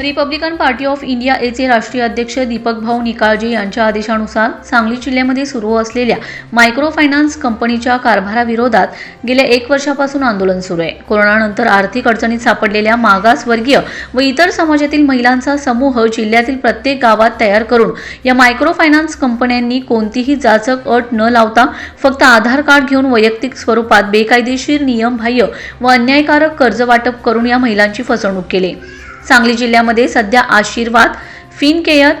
Republican party of India एचे राष्ट्रीय अध्यक्ष दीपक भाऊ निकाळजे यांच्या आदेशानुसार सांगली जिल्ह्यामध्ये सुरू असलेल्या मायक्रो फायनान्स कंपनीच्या कारभाराविरोधात गेल्या एक वर्षापासून आंदोलन सुरू आहे. कोरोनानंतर आर्थिक अडचणीत सापडलेल्या मागासवर्गीय व इतर समाजातील महिलांचा समूह जिल्ह्यातील प्रत्येक गावात तयार करून या मायक्रो फायनान्स कंपन्यांनी कोणतीही जाचक अट न लावता फक्त आधार कार्ड घेऊन वैयक्तिक स्वरूपात बेकायदेशीर नियमबाह्य व अन्यायकारक कर्ज वाटप करून या महिलांची फसवणूक केली. सांगली जिल्ह्यामध्ये सध्या Asirvad Fincare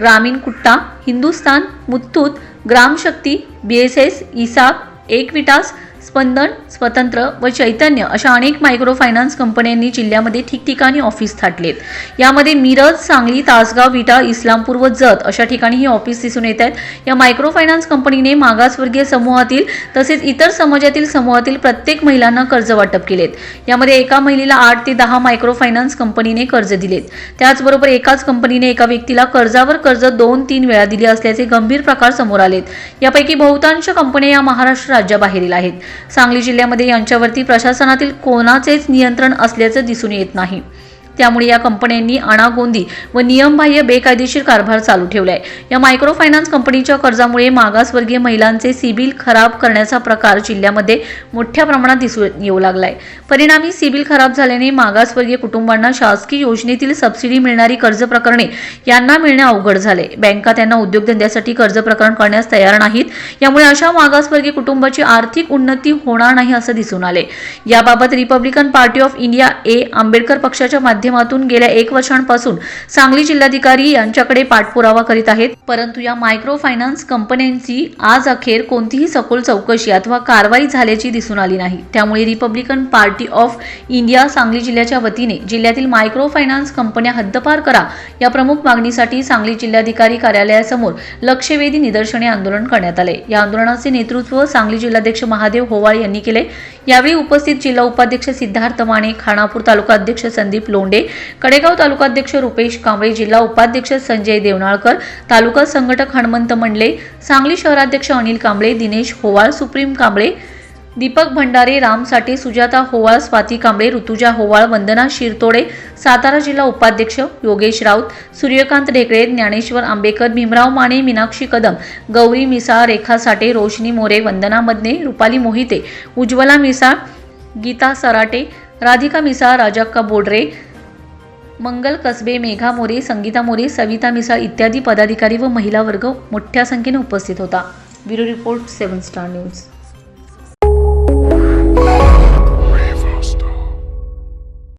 Grameen Koota Hindustan Muthoot Gramashakti B S S ESAF Equitas Spandana Svatantra व चैतन्य अशा अनेक मायक्रो फायनान्स कंपन्यांनी जिल्ह्यामध्ये ठिकठिकाणी ऑफिस थाटलेत. यामध्ये मिरज सांगली तासगाव विटा इस्लामपूर व जत अशा ठिकाणी ही ऑफिस दिसून येत आहेत. या मायक्रो फायनान्स कंपनीने मागासवर्गीय समूहातील तसेच इतर समाजातील समूहातील प्रत्येक महिलांना कर्ज वाटप केलेत. यामध्ये एका महिलेला आठ ते दहा मायक्रो फायनान्स कंपनीने कर्ज दिलेत. त्याचबरोबर एकाच कंपनीने एका व्यक्तीला कर्जावर कर्ज दोन तीन वेळा दिले असल्याचे गंभीर प्रकार समोर आलेत. यापैकी बहुतांश कंपन्या या महाराष्ट्र राज्याबाहेरील आहेत. सांगली जिल्ह्यामध्ये यांच्यावरती प्रशासनातील कोणाचेच नियंत्रण असल्याचं दिसून येत नाही. त्यामुळे या कंपन्यांनी अनागोंदी व नियमबाह्य बेकायदेशीर कारभार चालू ठेवलाय. या मायक्रो फायनान्स कंपनीच्या कर्जामुळे मागासवर्गीय महिलांचे सिबिल खराब करण्याचा प्रकार जिल्ह्यामध्ये मोठ्या प्रमाणात दिसून येऊ लागलाय. परिणामी सिबिल खराब झाल्याने मागासवर्गीय कुटुंबांना शासकीय योजनेतील सबसिडी मिळणारी कर्ज प्रकरणे यांना मिळणे अवघड झाले. बँका त्यांना उद्योगधंद्यासाठी कर्ज प्रकरण करण्यास तयार नाहीत. यामुळे अशा मागासवर्गीय कुटुंबाची आर्थिक उन्नती होणार नाही असं दिसून आले याबाबत Republican party of India A Ambedkar पक्षाच्या माध्यमातून माध्यमातून गेल्या एक वर्षांपासून सांगली जिल्हाधिकारी यांच्याकडे पाठपुरावा करीत आहेत. परंतु या मायक्रो फायनान्स कंपन्यांची आज अखेर कोणतीही सखोल चौकशी अथवा कारवाई झाल्याची दिसून आली नाही. त्यामुळे Republican party of India Sangli जिल्ह्याच्या वतीने जिल्ह्यातील मायक्रो फायनान्स कंपन्या हद्दपार करा या प्रमुख मागणीसाठी सांगली जिल्हाधिकारी कार्यालयासमोर लक्षवेधी निदर्शने आंदोलन करण्यात आले. या आंदोलनाचे नेतृत्व सांगली जिल्हाध्यक्ष महादेव होवाळ यांनी केले. यावेळी उपस्थित जिल्हा उपाध्यक्ष सिद्धार्थ माने खानापूर तालुका अध्यक्ष संदीप मुंडे कडेगाव तालुकाध्यक्ष रुपेश कांबळे जिल्हा उपाध्यक्ष संजय देवनाळकर तालुका संघटक हनुमंत मंडले सांगली शहराध्यक्ष अनिल कांबळे दिनेश होवाळ सुप्रीम कांबळे दीपक भंडारे राम साठे सुजाता होवाळ स्वाती कांबळे ऋतुजा होवाळ वंदना शिरतोडे सातारा जिल्हा उपाध्यक्ष योगेश राऊत सूर्यकांत ढेकळे ज्ञानेश्वर आंबेकर भीमराव माने मीनाक्षी कदम गौरी मिसाळ रेखा साठे रोशनी मोरे वंदना मदने रुपाली मोहिते उज्ज्वला मिसाळ गीता सराटे राधिका मिसाळ राजक्का बोडरे मंगल कसबे मेघा मोरे संगीता मोरे सविता मिसाळ इत्यादी पदाधिकारी व महिला वर्ग मोठ्या संख्येने उपस्थित होता. Bureau report seven star news.